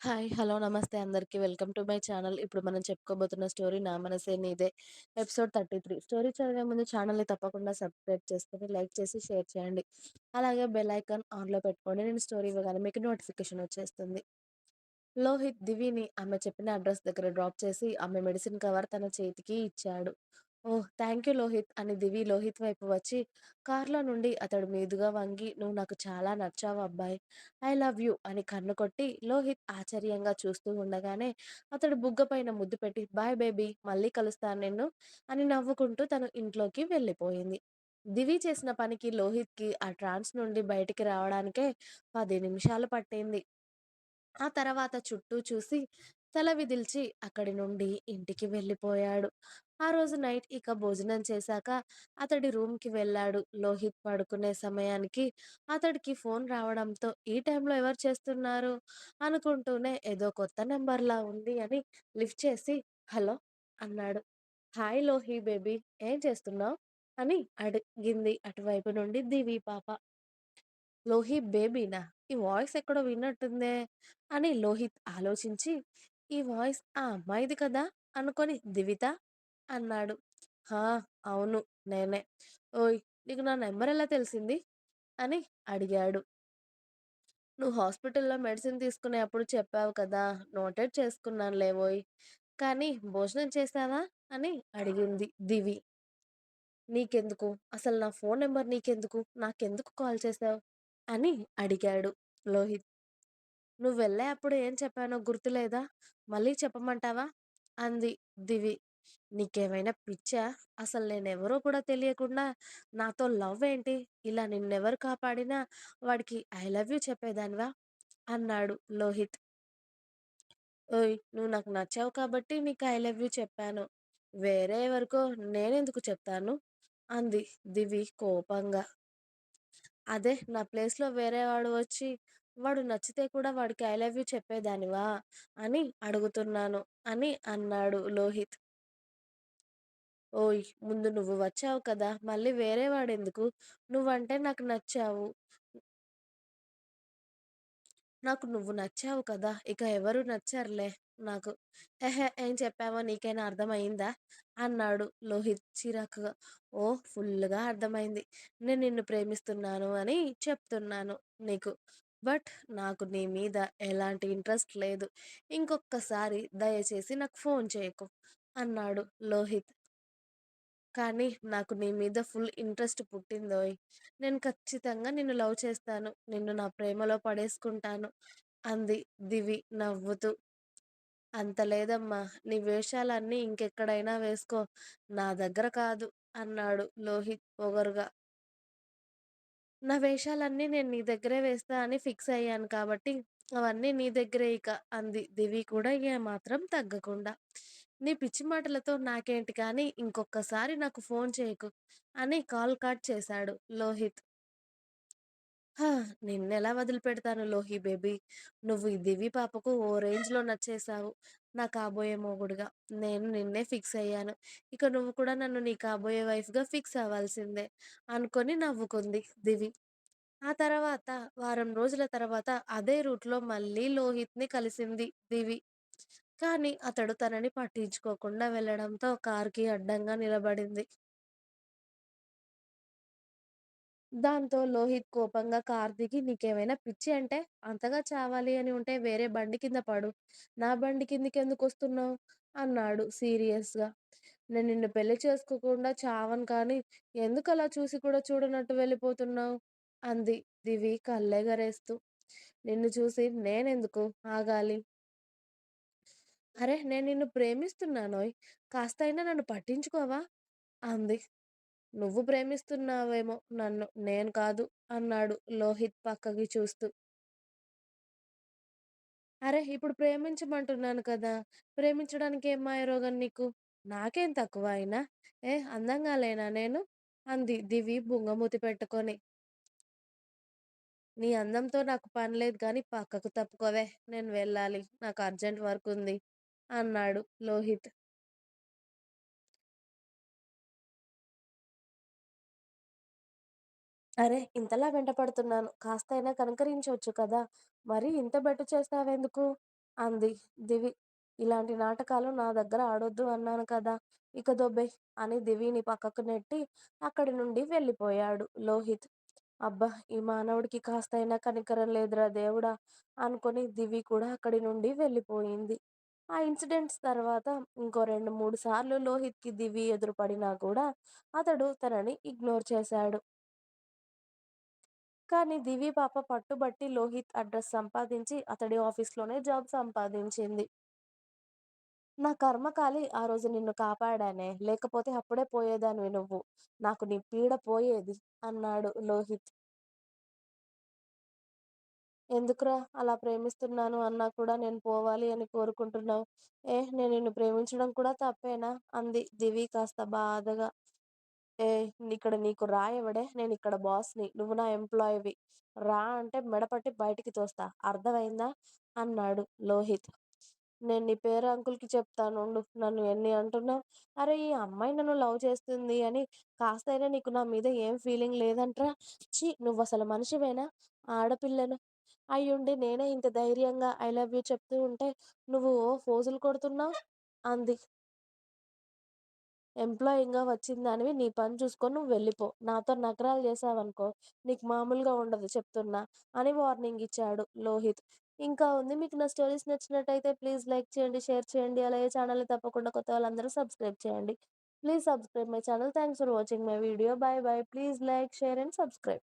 Hi. Hello. నమస్తే అందరికీ welcome to my channel. ఇప్పుడు మనం చెప్పుకోబోతున్న స్టోరీ 'నా మనసే నీదే' ఎపిసోడ్ 33 స్టోరీ చదివే ముందు ఛానల్‌ని తప్పకుండా సబ్స్క్రైబ్ చేసుకొని, లైక్ చేసి, షేర్ చేయండి. అలాగే బెల్ ఐకాన్ ఆన్‌లో పెట్టుకోండి. నేను స్టోరీ ఇవ్వగానే మీకు నోటిఫికేషన్ వచ్చేస్తుంది. లోహిత్ దివిని ఆమె చెప్పిన అడ్రస్ దగ్గర డ్రాప్ చేసి, ఆమె మెడిసిన్ కవర్ తన చేతికి ఇచ్చాడు. ఓహ్! థ్యాంక్ యూ లోహిత్ అని దివి లోహిత్ వైపు వచ్చి, కార్‌లో నుండి అతడి మీదుగా వంగి "నువ్వు నాకు చాలా నచ్చావు అబ్బాయి ఐ లవ్ యూ" అని కన్ను కొట్టి, లోహిత్ ఆశ్చర్యంగా చూస్తూ ఉండగానే, అతడు బుగ్గ పైన ముద్దు పెట్టి "బాయ్ బేబీ మళ్ళీ కలుస్తాను నిన్ను" అని నవ్వుకుంటూ తను ఇంట్లోకి వెళ్ళిపోయింది. దివి చేసిన పనికి లోహిత్‌కి ఆ ట్రాన్స్ నుండి బయటికి రావడానికే 10 నిమిషాలు పట్టింది. ఆ తర్వాత చుట్టూ చూసి, తల విదిల్చి అక్కడి నుండి ఇంటికి వెళ్ళిపోయాడు. ఆ రోజు నైట్ ఇక భోజనం చేశాక అతడి రూమ్‌కి వెళ్ళాడు. లోహిత్ పడుకునే సమయానికి అతడికి ఫోన్ రావడంతో ఈ టైంలో ఎవరు చేస్తున్నారు? అనుకుంటూనే ఏదో కొత్త నెంబర్లా ఉంది అని లిఫ్ట్ చేసి హలో! అన్నాడు. హాయ్ లోహి బేబీ ఏం చేస్తున్నావు? అని అడిగింది అటువైపు నుండి దివి పాప. లోహి బేబీనా? ఈ వాయిస్ ఎక్కడో విన్నట్టుందే అని లోహిత్ ఆలోచించి, ఈ వాయిస్ ఆ అమ్మాయిది కదా! అనుకొని దివిత అన్నాడు. హా! అవును నేనే. ఓయ్! నీకు నా నెంబర్ ఎలా తెలిసింది? అని అడిగాడు. నువ్వు హాస్పిటల్‌లో మెడిసిన్ తీసుకునే అప్పుడు చెప్పావు కదా! నోటెడ్ చేసుకున్నాను లేవోయ్! కానీ భోజనం చేశావా? అని అడిగింది దివి. నీకెందుకు? అసలు నా ఫోన్ నెంబర్ నీకెందుకు? నాకెందుకు కాల్ చేశావు? అని అడిగాడు లోహిత్. నువ్వు వెళ్ళే అప్పుడు ఏం చెప్పానో గుర్తులేదా? మళ్ళీ చెప్పమంటావా? అంది దివి. నీకేమైనా పిచ్చా? అసలు నేనెవరో కూడా తెలియకుండా నాతో లవ్ ఏంటి? ఇలా నిన్నెవరు కాపాడినా వాడికి ఐ లవ్ యూ చెప్పేదానివా? అన్నాడు లోహిత్. ఓయ్! నువ్వు నాకు నచ్చావు కాబట్టి నీకు ఐ లవ్ యూ చెప్పాను. వేరే ఎవరికో నేనెందుకు చెప్తాను? అంది దివి కోపంగా. అదే నా ప్లేస్‌లో వేరే వాడు వచ్చి, వాడు నచ్చితే కూడా వాడికి ఐ లవ్ యూ చెప్పేదానివా? అని అడుగుతున్నాను అని అన్నాడు లోహిత్. ఓయ్! ముందు నువ్వు వచ్చావు కదా! మళ్ళీ వేరే వాడెందుకు? నువ్వంటే నాకు నచ్చావు. నాకు నువ్వు నచ్చావు కదా! ఇక ఎవరు నచ్చరులే నాకు. ఎహే! ఏం చెప్పావో నీకైనా అర్థమయిందా? అన్నాడు లోహిత్ చిరాకుగా. ఓ ఫుల్గా అర్థమైంది. నేను నిన్ను ప్రేమిస్తున్నాను అని చెప్తున్నాను నీకు. బట్ నాకు నీ మీద ఎలాంటి ఇంట్రెస్ట్ లేదు. ఇంకొకసారి దయచేసి నాకు ఫోన్ చేయకు అన్నాడు లోహిత్. కానీ నాకు నీ మీద ఫుల్ ఇంట్రెస్ట్ పుట్టిందోయ్! నేను ఖచ్చితంగా నిన్ను లవ్ చేస్తాను. నిన్ను నా ప్రేమలో పడేసుకుంటాను అంది దివి నవ్వుతూ. అంత లేదమ్మా! నీ వేషాలన్నీ ఇంకెక్కడైనా వేసుకో. నా దగ్గర కాదు అన్నాడు లోహిత్ పొగరుగా. నా వేషాలన్నీ నేను నీ దగ్గరే వేస్తా అని ఫిక్స్ అయ్యాను కాబట్టి అవన్నీ నీ దగ్గరే ఇక అంది దివి కూడా ఏమాత్రం తగ్గకుండా. నీ పిచ్చి మాటలతో నాకేంటి కానీ ఇంకొక్కసారి నాకు ఫోన్ చేయకు అని కాల్ కట్ చేశాడు లోహిత్. హా! నిన్నెలా వదిలిపెడతాను లోహి బేబీ. నువ్వు ఈ దివి పాపకు ఓ రేంజ్‌లో నచ్చేసావు నా కాబోయే మొగుడుగా. నేను నిన్నే ఫిక్స్ అయ్యాను. ఇక నువ్వు కూడా నన్ను నీ కాబోయే వైఫ్‌గా ఫిక్స్ అవ్వాల్సిందే అనుకొని నవ్వుకుంది దివి. ఆ తర్వాత వారం రోజుల తర్వాత అదే రూట్‌లో మళ్ళీ లోహిత్‌ని కలిసింది దివి. కానీ అతడు తనని పట్టించుకోకుండా వెళ్ళడంతో కార్‌కి అడ్డంగా నిలబడింది. దాంతో లోహిత్ కోపంగా కారు దిగి "నీకేమైనా పిచ్చి అంటే? అంతగా చావాలి అని ఉంటే వేరే బండి కింద పడు. నా బండి కిందకెందుకొస్తున్నావు?" అన్నాడు సీరియస్‌గా. "నేను నిన్ను పెళ్ళి చేసుకోకుండా చావను కానీ ఎందుకలా చూసి కూడా చూడనట్టు వెళ్ళిపోతున్నావు?" అంది దివి కళ్ళెగరేస్తూ. "నిన్ను చూసి నేనెందుకు ఆగాలి? అరె! నేను నిన్ను ప్రేమిస్తున్నానోయ్! కాస్తయినా నన్ను పట్టించుకోవా?" అంది. "నువ్వు ప్రేమిస్తున్నావేమో నన్ను, నేను కాదు" అన్నాడు లోహిత్ పక్కకి చూస్తూ. అరే ఇప్పుడు ప్రేమించమంటున్నాను కదా! ప్రేమించడానికి ఏం మాయరోగం నీకు? నాకేం తక్కువ అయినా? ఏ అందంగా లేనా నేను?" అంది దివి బుంగమూతి పెట్టుకొని. "నీ అందంతో నాకు పని లేదు కానీ పక్కకు తప్పుకోవే! నేను వెళ్ళాలి. నాకు అర్జెంట్ వర్క్ ఉంది" అన్నాడు లోహిత్. అరే ఇంతలా వెంటపడుతున్నాను. కాస్తయినా కనికరించొచ్చు కదా! మరీ ఇంత బెట్టు చేస్తావెందుకు? అంది దివి. ఇలాంటి నాటకాలు నా దగ్గర ఆడొద్దు అన్నాను కదా! ఇక దొబ్బెయ్ అని దివిని పక్కకు నెట్టి అక్కడి నుండి వెళ్ళిపోయాడు లోహిత్. అబ్బా! ఈ మానవుడికి కాస్తయినా కనికరం లేదురా దేవుడా! అనుకుని దివి కూడా అక్కడి నుండి వెళ్ళిపోయింది. ఆ ఇన్సిడెంట్స్ తర్వాత ఇంకో రెండు మూడు సార్లు లోహిత్కి దివి ఎదురుపడినా కూడా అతడు తనని ఇగ్నోర్ చేశాడు. కానీ దివి పాప పట్టుబట్టి లోహిత్ అడ్రస్ సంపాదించి అతడి ఆఫీస్లోనే జాబ్ సంపాదించింది. నా కర్మకాలి ఆ రోజు నిన్ను కాపాడానే లేకపోతే అప్పుడే పోయేదానివి నువ్వు. నాకు నీ పీడ పోయేది అన్నాడు లోహిత్. ఎందుకురా అలా ప్రేమిస్తున్నాను అన్నా కూడా నేను పోవాలి అని కోరుకుంటున్నావు. ఏ నేను నిన్ను ప్రేమించడం కూడా తప్పేనా? అంది దివి కాస్త బాధగా. ఏయ్ ఇక్కడ నీకు రా నేను ఇక్కడ బాస్ని. నువ్వు నా ఎంప్లాయివి. రా అంటే మెడపట్టి బయటికి తోస్తా. అర్థమైందా అన్నాడు లోహిత్. నేను నీ పేరు అంకుల్కి నన్ను ఎన్ని అంటున్నావు అరే ఈ అమ్మాయి నన్ను లవ్ చేస్తుంది అని కాస్తయినా నీకు నా మీద ఏం ఫీలింగ్ లేదంట్రా? ఛీ అసలు మనిషివేనా? ఆడపిల్లను అయ్యుండి నేనే ఇంత ధైర్యంగా ఐ లవ్ యూ చెప్తూ ఉంటే నువ్వు ఓ ఫోజులు కొడుతున్నావు అంది. ఎంప్లాయింగ్గా వచ్చింది వచ్చిందానివి నీ పని చూసుకొని నువ్వు వెళ్ళిపో. నాతో నకరాలు చేసావనుకో నీకు మామూలుగా ఉండదు చెప్తున్నా అని వార్నింగ్ ఇచ్చాడు లోహిత్. ఇంకా ఉంది మీకు నా స్టోరీస్ నచ్చినట్టయితే ప్లీజ్ లైక్ చేయండి, షేర్ చేయండి. అలాగే ఛానల్ని తప్పకుండా కొత్త వాళ్ళందరూ సబ్స్క్రైబ్ చేయండి. Please subscribe my channel. Thanks for watching my video. Bye bye. Please like, share and subscribe.